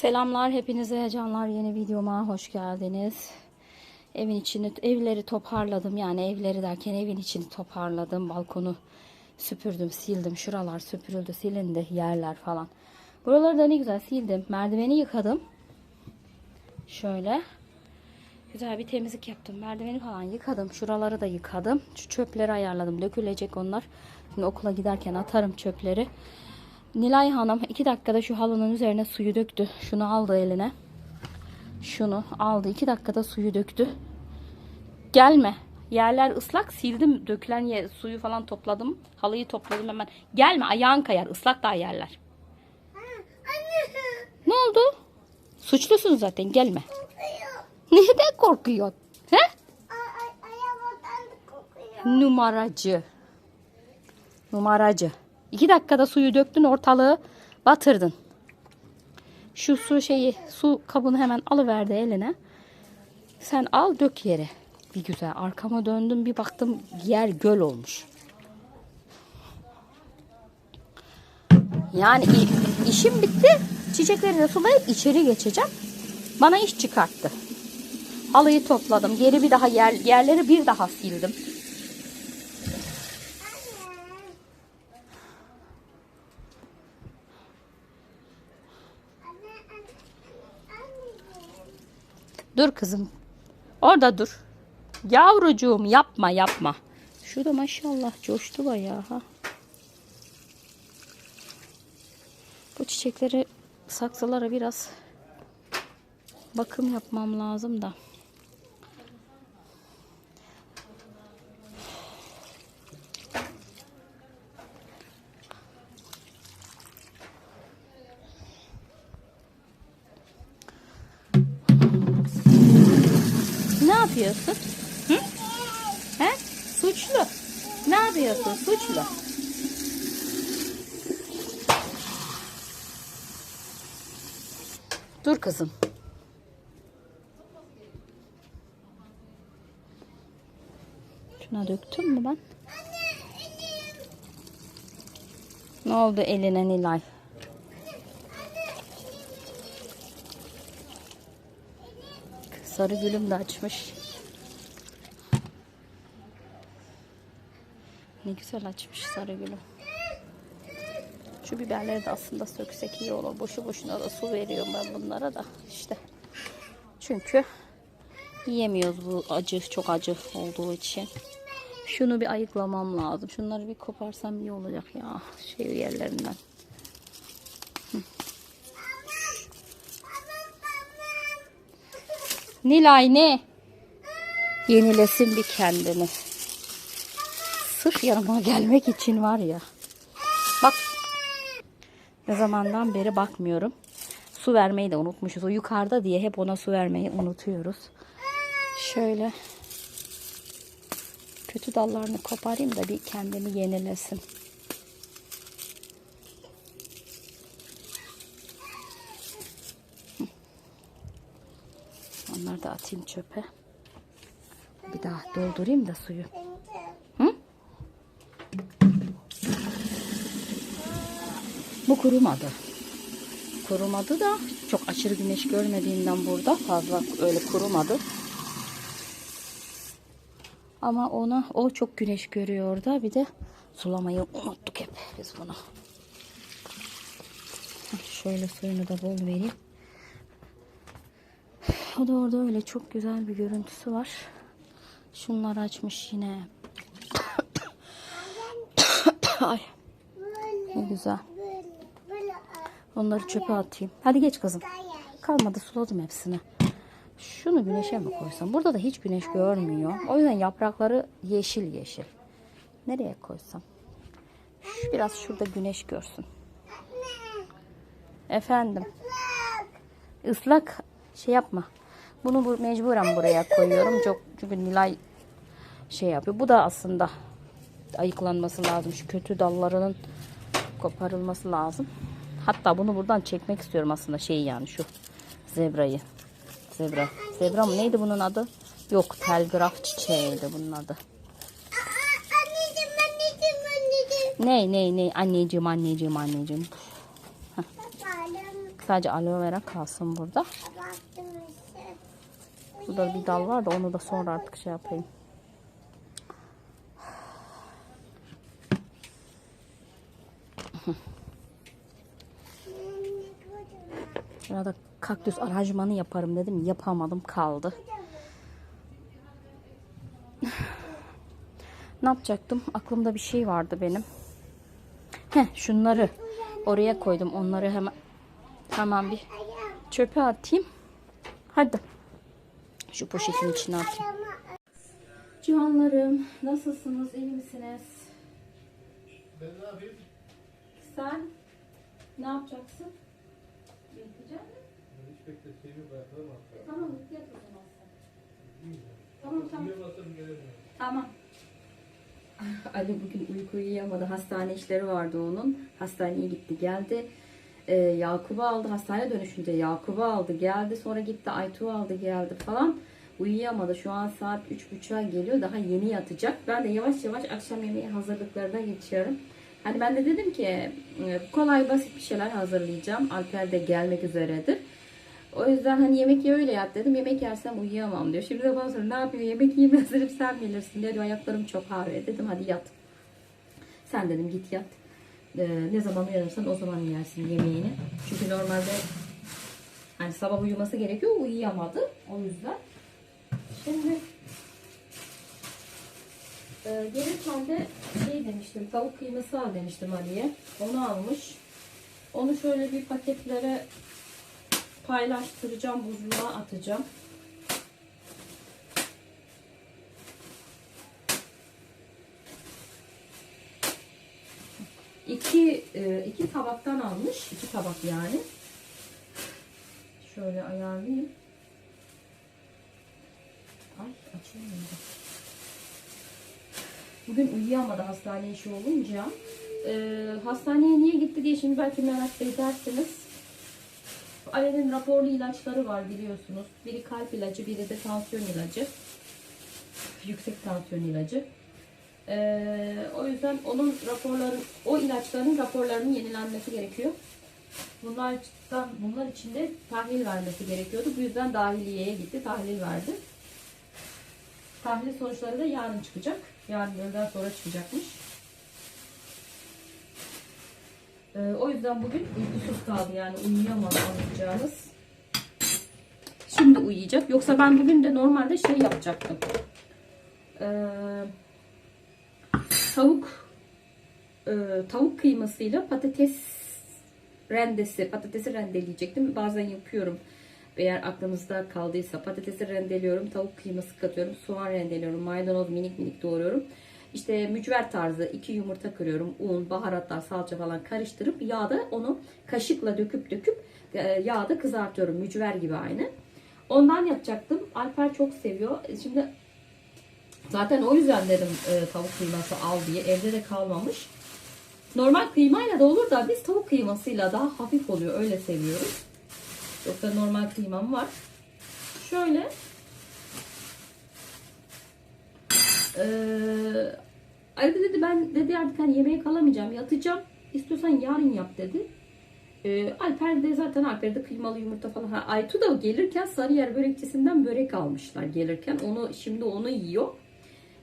Selamlar hepinize canlar yeni videoma hoş geldiniz. Evin içini evleri toparladım yani evleri derken evin içini toparladım. Balkonu süpürdüm, sildim. Şuralar süpürüldü, silindi yerler falan. Buraları da ne güzel sildim. Merdiveni yıkadım. Şöyle güzel bir temizlik yaptım. Merdiveni falan yıkadım. Şuraları da yıkadım. Şu çöpleri ayarladım. Dökülecek onlar. Şimdi okula giderken atarım çöpleri. Nilay Hanım iki dakikada şu halının üzerine suyu döktü. Şunu aldı eline. Şunu aldı. iki dakikada suyu döktü. Gelme. Yerler ıslak sildim. Dökülen yer, suyu falan topladım. Halıyı topladım hemen. Gelme ayağın kayar. Islak daha yerler. Ne oldu? Suçlusun zaten gelme. Neden korkuyorsun? He? Numaracı. Numaracı. İki dakikada suyu döktün ortalığı batırdın. Şu su şeyi su kabını hemen alıverdi eline. Sen al dök yere. Bir güzel arkama döndüm bir baktım yer göl olmuş. Yani işim bitti. Çiçekleri de sulayıp içeri geçeceğim. Bana iş çıkarttı. Halıyı topladım. Geri bir daha yer, yerleri bir daha sildim. Dur kızım. Orada dur. Yavrucuğum yapma yapma. Şurada maşallah coştu bayağı ha. Bu çiçekleri saksılara biraz bakım yapmam lazım da. Yapıyorsun? Hı? He? Suçlu. Ne yapıyorsun? Suçlu. Dur kızım. Şuna döktüm mü ben? Ne oldu eline Nilay? Sarı gülüm de açmış. Ne güzel açmış sarı gülüm. Şu biberleri de aslında söksek iyi olur. Boşu boşuna da su veriyorum ben bunlara da işte. Çünkü yiyemiyoruz bu acı çok acı olduğu için. Şunu bir ayıklamam lazım. Şunları bir koparsam iyi olacak ya şey yerlerinden. Nilay ne? Yenilesin bir kendini. Sırf yanıma gelmek için var ya. Bak. Ne zamandan beri bakmıyorum. Su vermeyi de unutmuşuz. O yukarıda diye hep ona su vermeyi unutuyoruz. Şöyle kötü dallarını koparayım da bir kendini yenilesin. Onları da atayım çöpe. Bir daha doldurayım da suyu. Bu kurumadı. Kurumadı da çok aşırı güneş görmediğinden burada fazla öyle kurumadı. Ama ona o çok güneş görüyor orada. Bir de sulamayı unuttuk hep biz bunu. Şöyle suyunu da bol vereyim. O da orada öyle çok güzel bir görüntüsü var. Şunlar açmış yine. Ay ne güzel. Onları çöpe atayım. Hadi geç kızım. Kalmadı suladım hepsini. Şunu güneşe mi koysam? Burada da hiç güneş görmüyor. O yüzden yaprakları yeşil yeşil. Nereye koysam? Şu, biraz şurada güneş görsün. Efendim. Islak şey yapma. Bunu bu, mecburen buraya koyuyorum. Çok çünkü Nilay şey yapıyor. Bu da aslında ayıklanması lazım. Şu kötü dallarının koparılması lazım. Hatta bunu buradan çekmek istiyorum aslında şeyi yani şu zebrayı. Zebra. Zebra mı? Neydi bunun adı? Yok telgraf çiçeğiydi bunun adı. Anneciğim, anneciğim, anneciğim. Ney ney ney anneciğim anneciğim anneciğim. Sadece aloe vera kalsın burada. Burada bir dal var da onu da sonra artık şey yapayım. Burada kaktüs aranjmanı yaparım dedim. Yapamadım kaldı. ne yapacaktım? Aklımda bir şey vardı benim. Heh şunları oraya koydum. Onları hemen hemen bir çöpe atayım. Hadi. Şu poşetin içine atayım. Civanlarım nasılsınız? İyi misiniz? Ben ne yapayım? Sen ne yapacaksın? Ben hiç bekletiğim yok. Ayaklarım hatta. Tamam git o zaman sen. Tamam tamam. Gelemiyorum. Tamam. Ali bugün uyku uyuyamadı. Hastane işleri vardı onun. Hastaneye gitti geldi. Ee, Yakup'u aldı. Hastane dönüşünde Yakup'u aldı geldi. Sonra gitti Aytu'yu aldı geldi falan. Uyuyamadı. Şu an saat 3.30'a geliyor. Daha yeni yatacak. Ben de yavaş yavaş akşam yemeği hazırlıklarına geçiyorum. Hani ben de dedim ki e, kolay basit bir şeyler hazırlayacağım. Alper de gelmek üzeredir. O yüzden hani yemek ye öyle yat dedim. Yemek yersem uyuyamam diyor. Şimdi de bana soruyor ne yapayım yemek yiyeyim hazırım sen bilirsin diyor. Ayaklarım çok ağrıyor. Dedim hadi yat. Sen dedim git yat. Ee, ne zaman uyanırsan o zaman yersin yemeğini. Çünkü normalde hani sabah uyuması gerekiyor. Uyuyamadı. O yüzden. Şimdi e, gelirken de şey demiştim. Tavuk kıyması al demiştim Ali'ye. Onu almış. Onu şöyle bir paketlere paylaştıracağım, buzluğa atacağım. İki, e, iki tabaktan almış. iki tabak yani. Şöyle ayarlayayım. Ay açılmıyor. Bugün uyuyamadı hastane işi olunca. E, hastaneye niye gitti diye şimdi belki merak edersiniz. Ali'nin raporlu ilaçları var biliyorsunuz. Biri kalp ilacı, biri de tansiyon ilacı. Yüksek tansiyon ilacı. Ee, o yüzden onun raporları, o ilaçların raporlarının yenilenmesi gerekiyor. Bunlar, bunlar için de tahlil vermesi gerekiyordu. Bu yüzden dahiliyeye gitti, tahlil verdi. Tahlil sonuçları da yarın çıkacak. Yarın öğleden sonra çıkacakmış. Ee, o yüzden bugün uykusuz kaldı yani uyuyamadı anlayacağınız. Şimdi uyuyacak. Yoksa ben bugün de normalde şey yapacaktım. Ee, tavuk e, tavuk kıymasıyla patates rendesi, patatesi rendeleyecektim. Bazen yapıyorum. Eğer aklınızda kaldıysa patatesi rendeliyorum, tavuk kıyması katıyorum, soğan rendeliyorum, maydanoz minik minik doğruyorum. İşte mücver tarzı iki yumurta kırıyorum. Un, baharatlar, salça falan karıştırıp yağda onu kaşıkla döküp döküp e, yağda kızartıyorum. Mücver gibi aynı. Ondan yapacaktım. Alper çok seviyor. Şimdi zaten o yüzden dedim e, tavuk kıyması al diye. Evde de kalmamış. Normal kıymayla da olur da biz tavuk kıymasıyla daha hafif oluyor. Öyle seviyoruz. Yoksa normal kıymam var. Şöyle Ee, Ali de dedi ben dedi artık hani yemeğe kalamayacağım yatacağım. İstiyorsan yarın yap dedi. Ee, Alper de zaten Alper'de kıymalı yumurta falan. Ha, Aytu da gelirken Sarıyer börekçisinden börek almışlar gelirken. Onu şimdi onu yiyor.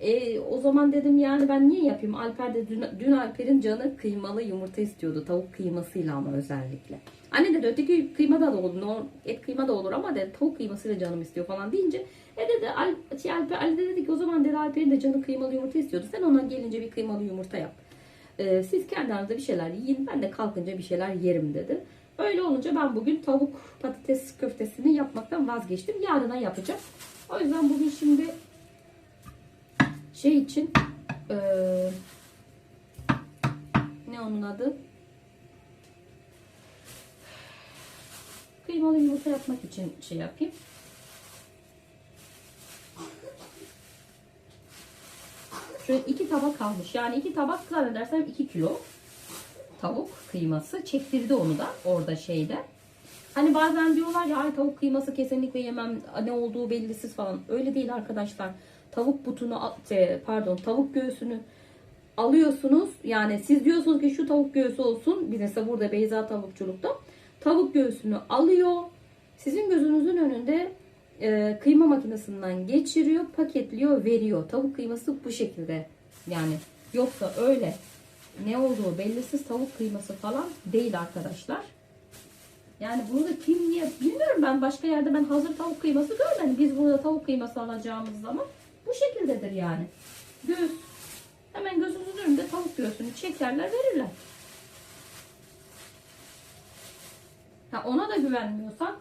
Ee, o zaman dedim yani ben niye yapayım? Alper de dün, dün Alper'in canı kıymalı yumurta istiyordu. Tavuk kıymasıyla ama özellikle. Anne dedi öteki kıyma da olur. No, et kıyma da olur ama dedi tavuk kıymasıyla canım istiyor falan deyince e dedi Al, şey, Alper, Ali de dedi ki o zaman dedi Alper'in de canı kıymalı yumurta istiyordu. Sen ona gelince bir kıymalı yumurta yap. Ee, siz kendi aranızda bir şeyler yiyin. Ben de kalkınca bir şeyler yerim dedi. Öyle olunca ben bugün tavuk patates köftesini yapmaktan vazgeçtim. Yarına yapacağım. O yüzden bugün şimdi şey için eee, ne onun adı? Kıymalı yumurta yapmak için şey yapayım. Şöyle iki tabak almış. Yani iki tabak zannedersem iki kilo tavuk kıyması. Çektirdi onu da orada şeyde. Hani bazen diyorlar ya ay tavuk kıyması kesinlikle yemem ne olduğu bellisiz falan. Öyle değil arkadaşlar. Tavuk butunu şey, pardon tavuk göğsünü alıyorsunuz. Yani siz diyorsunuz ki şu tavuk göğsü olsun. Biz mesela burada Beyza tavukçulukta tavuk göğsünü alıyor. Sizin gözünüzün önünde e, kıyma makinesinden geçiriyor, paketliyor, veriyor. Tavuk kıyması bu şekilde. Yani yoksa öyle ne olduğu bellisiz tavuk kıyması falan değil arkadaşlar. Yani bunu da kim niye bilmiyorum ben başka yerde ben hazır tavuk kıyması görmedim. Biz burada tavuk kıyması alacağımız zaman bu şekildedir yani. Göğüs hemen gözünüzün önünde tavuk göğsünü çekerler verirler. Ha, ona da güvenmiyorsan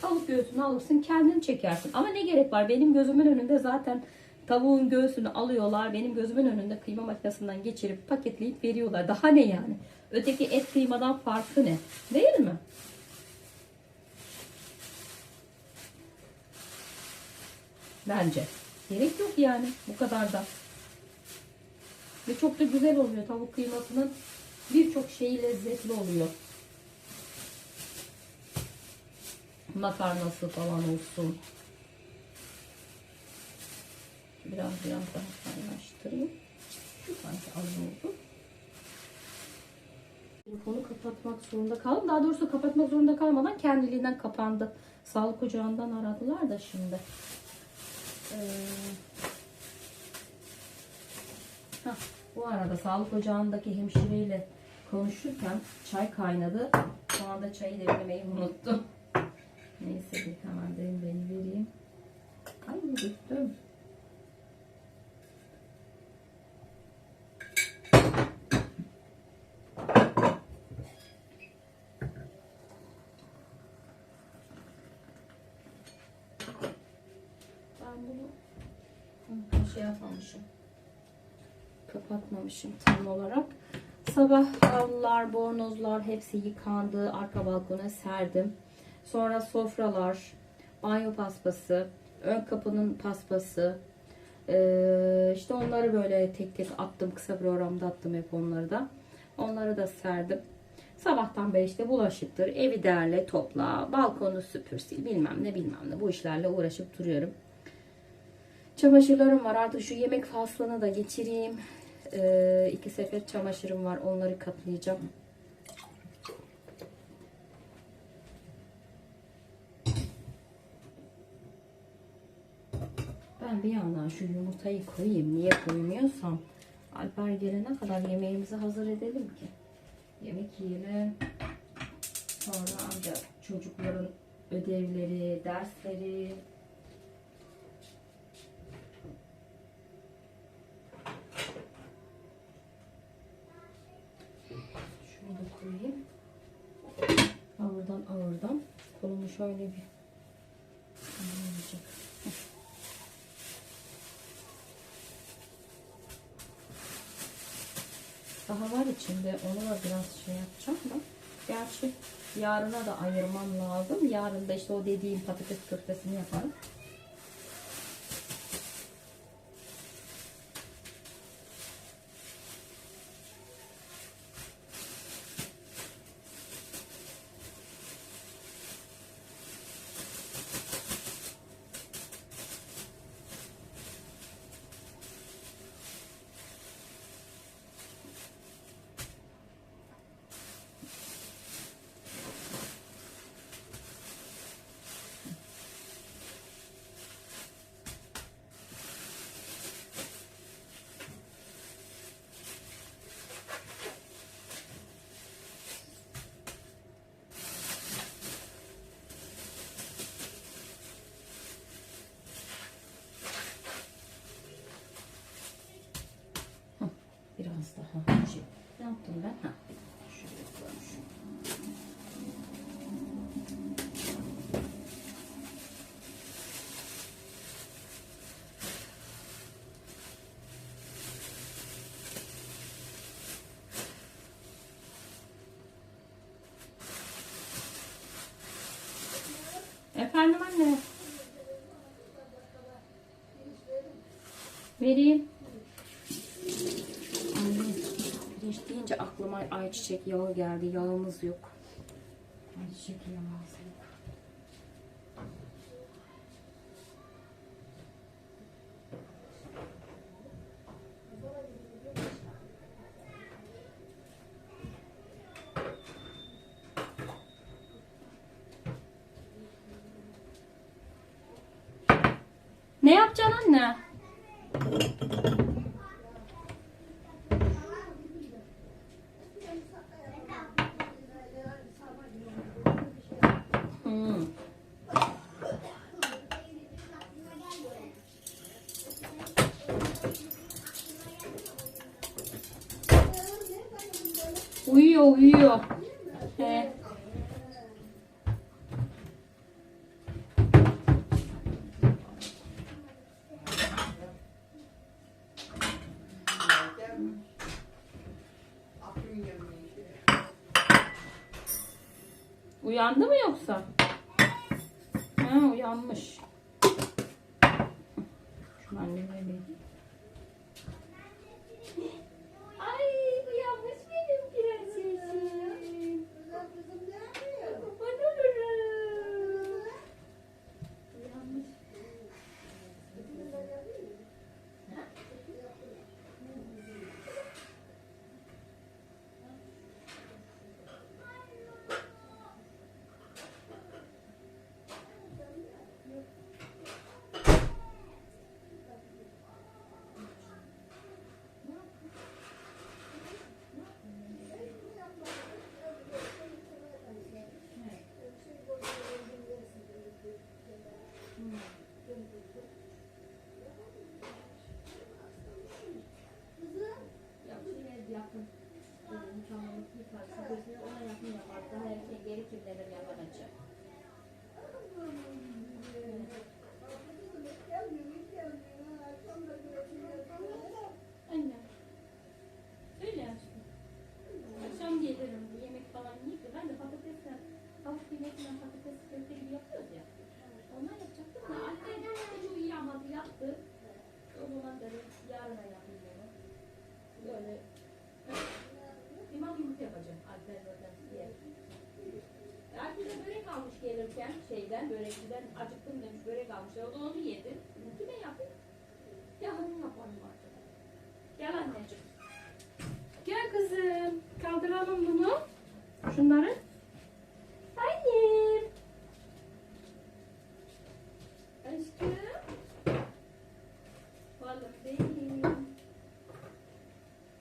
tavuk göğsünü alırsın kendin çekersin. Ama ne gerek var benim gözümün önünde zaten tavuğun göğsünü alıyorlar. Benim gözümün önünde kıyma makinesinden geçirip paketleyip veriyorlar. Daha ne yani? Öteki et kıymadan farkı ne? Değil mi? Bence. Gerek yok yani bu kadar da. Ve çok da güzel oluyor tavuk kıymasının birçok şeyi lezzetli oluyor. Makarnası falan olsun. Biraz biraz daha kaynaştırayım. Şu sanki az oldu. Telefonu kapatmak zorunda kaldım. Daha doğrusu kapatmak zorunda kalmadan kendiliğinden kapandı. Sağlık ocağından aradılar da şimdi. Ee, bu arada sağlık ocağındaki hemşireyle konuşurken çay kaynadı. Şu anda çayı demlemeyi unuttum. Neyse bir hemen demleyi vereyim. Ay döktüm. Ben bunu Hı, şey yapmamışım. Kapatmamışım tam olarak. Sabah havlular, bornozlar hepsi yıkandı. Arka balkona serdim. Sonra sofralar, banyo paspası, ön kapının paspası. Ee, işte onları böyle tek tek attım. Kısa programda attım hep onları da. Onları da serdim. Sabahtan beri işte bulaşıktır, evi derle, topla, balkonu süpür, sil, bilmem ne bilmem ne. Bu işlerle uğraşıp duruyorum. Çamaşırlarım var. Artık şu yemek faslını da geçireyim. Ee, iki sepet çamaşırım var. Onları katlayacağım. Bir yandan şu yumurtayı koyayım. Niye koymuyorsam Alper gelene kadar yemeğimizi hazır edelim ki. Yemek yiyelim. Sonra ancak çocukların ödevleri, dersleri, koyayım. Ağırdan ağırdan. Kolumu şöyle bir olacak. Daha var içinde. Onu da biraz şey yapacağım da. Gerçi yarına da ayırmam lazım. Yarın da işte o dediğim patates köftesini yaparım. Biraz daha şey. Ne yaptım ben? Ha. Şöyle koymuşum. Efendim anne. Vereyim. Anne, pirinç deyince aklıma ayçiçek yağı geldi. Yağımız yok. Ayçiçek yağı lazım. Uyandı mı yoksa? Ha uyanmış. Şunu anneme vereyim. Her şey geri kirlenir yalan açı. Anne. Öyle aşkım. Akşam gelirim. Bir yemek falan yiyip de ben de patatesle tavuk yemekle patates köfte gibi yapıyoruz ya. Onlar yapacaktım da anne hiç uyuyamadı yattı. O zaman da yarına yapayım onu. Böyle Limon yumurta yapacağım Alper zaten diye. Alper de börek almış gelirken şeyden börekçiden acıktım demiş börek almış. O da onu yedi. Kime yapayım? Yarın yaparım artık. Gel anneciğim. Gel kızım. Kaldıralım bunu. Şunları. Annem. Aşkım. Balım benim. Tatlı kuzum benim.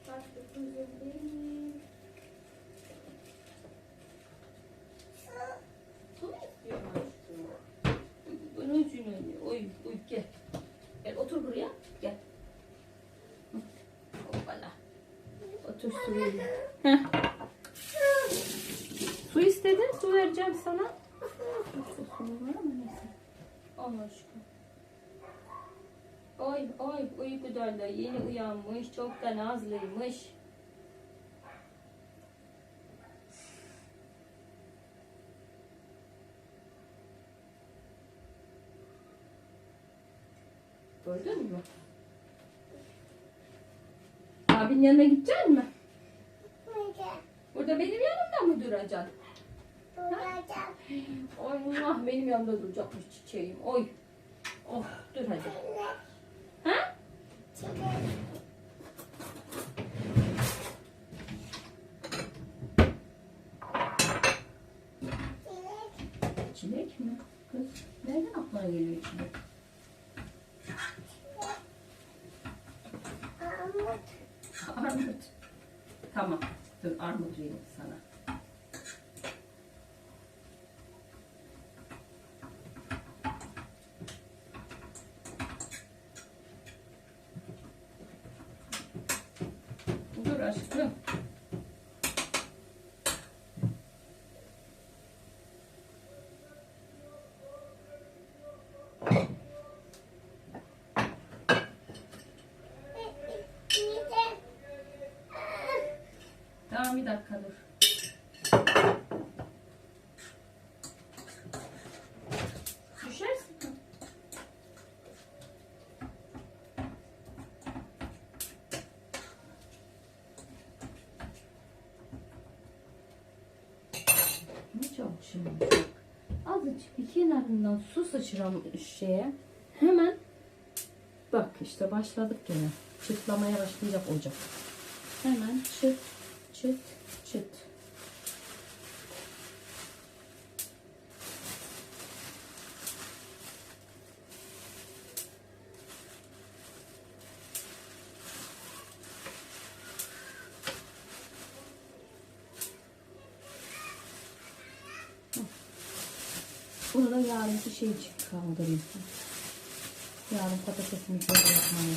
Su mu istiyorsun aşkım? Bunun için öyle. Oy, oy gel. Gel otur buraya. Gel. Hoppala. Otur. Heh. Su istedin. Su vereceğim sana. Allah aşkına. Oy oy uykudan da yeni uyanmış. Çok da nazlıymış. Gördün mü? Abinin yanına gidecek mi? Burada benim yanımda mı duracaksın? Oy Allah benim yanımda duracakmış çiçeğim. Oy. Oh dur. Ha? Çilek mi? Kız nereden aklına geliyor çilek? Armut. Tamam. Dur armut vereyim sana. Dur aşkım. Tamam bir dakika dur. Düşersin. Ne çok şimdi. Azıcık bir kenarından su sıçramış şeye. Hemen bak işte başladık gene. Çıtlamaya başlayacak ocak. Hemen çıt çıt çıt. Bunu da yarınki şey için kaldırayım. Yarın patatesimi yapmayı.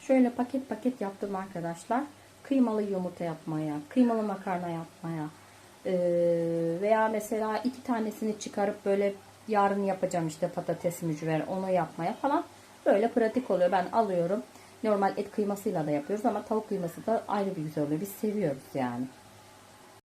Şöyle paket paket yaptım arkadaşlar. Kıymalı yumurta yapmaya, kıymalı makarna yapmaya veya mesela iki tanesini çıkarıp böyle yarın yapacağım işte patates mücver onu yapmaya falan böyle pratik oluyor. Ben alıyorum. Normal et kıymasıyla da yapıyoruz ama tavuk kıyması da ayrı bir güzel oluyor. Biz seviyoruz yani.